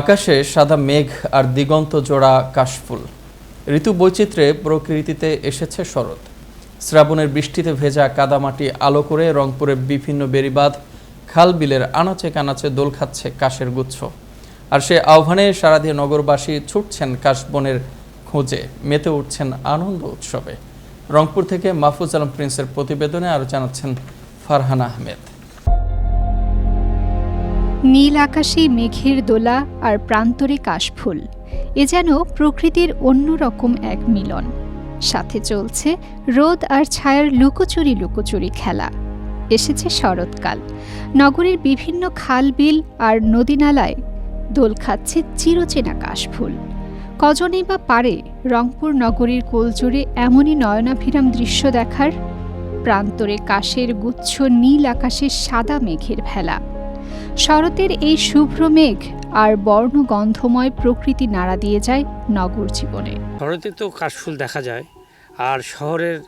আকাশে সাদা মেঘ আর দিগন্ত জোড়া কাশফুল। ঋতু বৈচিত্র্যে প্রকৃতিতে এসেছে শরৎ। শ্রাবণের বৃষ্টিতে ভেজা কাদামাটি আলো করে রংপুরের বিভিন্ন বেড়িবাঁধ, খাল বিলের আনাচে কানাচে দোল খাচ্ছে কাশের গুচ্ছ। আর সে আহ্বানে সারা দিয়ে নগরবাসী ছুটছেন কাশবনের খোঁজে, মেতে উঠছেন আনন্দ উৎসবে। রংপুর থেকে মাহফুজ আলম প্রিন্সের প্রতিবেদনে আরও জানাচ্ছেন ফারহান আহমেদ। নীল আকাশে মেঘের দোলা আর প্রান্তরে কাশফুল। এ যেন প্রকৃতির অন্যরকম এক মিলন। সাথে চলছে রোদ আর ছায়ার লুকোচুরি লুকোচুরি খেলা। এসেছে শরৎকাল। নগরীর বিভিন্ন খাল, বিল আর নদীনালায় দোল খাচ্ছে চিরচেনা কাশফুল। কজনেই বা পারে রংপুর নগরীর কোলজুড়ে এমনই নয়নাভিরাম দৃশ্য দেখার। প্রান্তরে কাশের গুচ্ছ নীল আকাশের সাদা মেঘের ভেলা। শরতের এই শুভ্র মেঘ আর বর্ণগন্ধময় প্রকৃতি নাড়া দিয়ে যায় নগর জীবনে। শহরেতে তো কাশফুল দেখা যায়। আর শহরের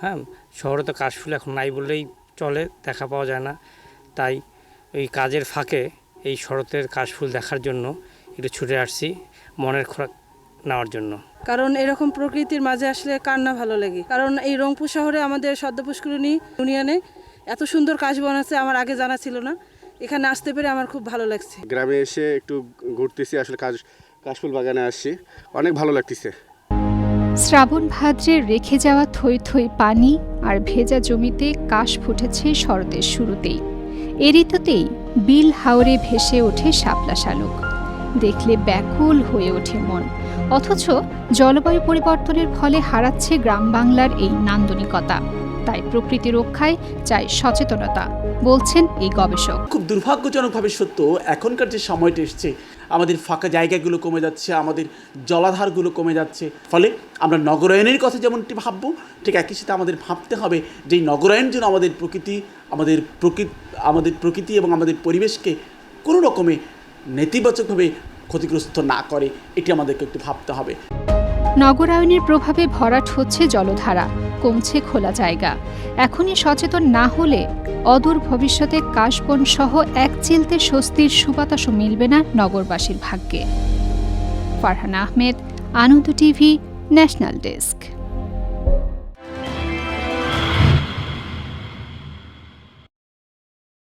হ্যাঁ শহরে তো কাশফুল এখন নাই বললেই চলে দেখা পাওয়া যায় না। তাই ওই কাজের ফাঁকে এই শরতের কাশফুল দেখার জন্য একটু ছুটে আসছি মনের খোরাক নেওয়ার জন্য। কারণ এরকম প্রকৃতির মাঝে আসলে কার না ভালো লাগে? কারণ এই রংপুর শহরে আমাদের সদ্য পুষ্করিণী ইউনিয়নে এত সুন্দর কাশবন আছে আমার আগে জানা ছিল না। এখানে আসতে পেরে আমার খুব ভালো লাগছে। গ্রামে এসে একটু ঘুরতেছি আসলে কাশ কাশফুল বাগানে আসছি। অনেক ভালো লাগতেছে। শ্রাবণ ভাদ্রে রেখে যাওয়া থই থই পানি আর ভেজা জমিতে কাশ ফুটেছে শরতের শুরুতেই। এ ঋতুতেই বিল হাওরে ভেসে ওঠে শাপলা শালুক। দেখলে ব্যাকুল হয়ে ওঠে মন। অথচ জলবায়ু পরিবর্তনের ফলে হারাচ্ছে গ্রাম বাংলার এই নান্দনিকতা। তাই প্রকৃতি রক্ষায় চাই সচেতনতা বলছেন এই গবেষক। খুব দুর্ভাগ্যজনকভাবে সত্য এখনকার যে সময়টা এসছে আমাদের ফাঁকা জায়গাগুলো কমে যাচ্ছে আমাদের জলাধারগুলো কমে যাচ্ছে ফলে আমরা নগরায়নের কথা যেমনটি ভাববো ঠিক একই সাথে আমাদের ভাবতে হবে যে এই নগরায়ন যেন আমাদের প্রকৃতি আমাদের প্রকৃতি আমাদের প্রকৃতি এবং আমাদের পরিবেশকে কোনো রকমে নেতিবাচকভাবে ক্ষতিগ্রস্ত না করে এটি আমাদেরকে একটু ভাবতে হবে। নগরায়নের প্রভাবে ভরাট হচ্ছে জলধারা কমছে খোলা জায়গা। এখনই সচেতন না হলে অদূর ভবিষ্যতে কাশবন সহ এক চিলতে স্বস্তির সুবাতাসও মিলবে না নগরবাসীর ভাগ্যে। Farhan Ahmed, Anand TV, national desk.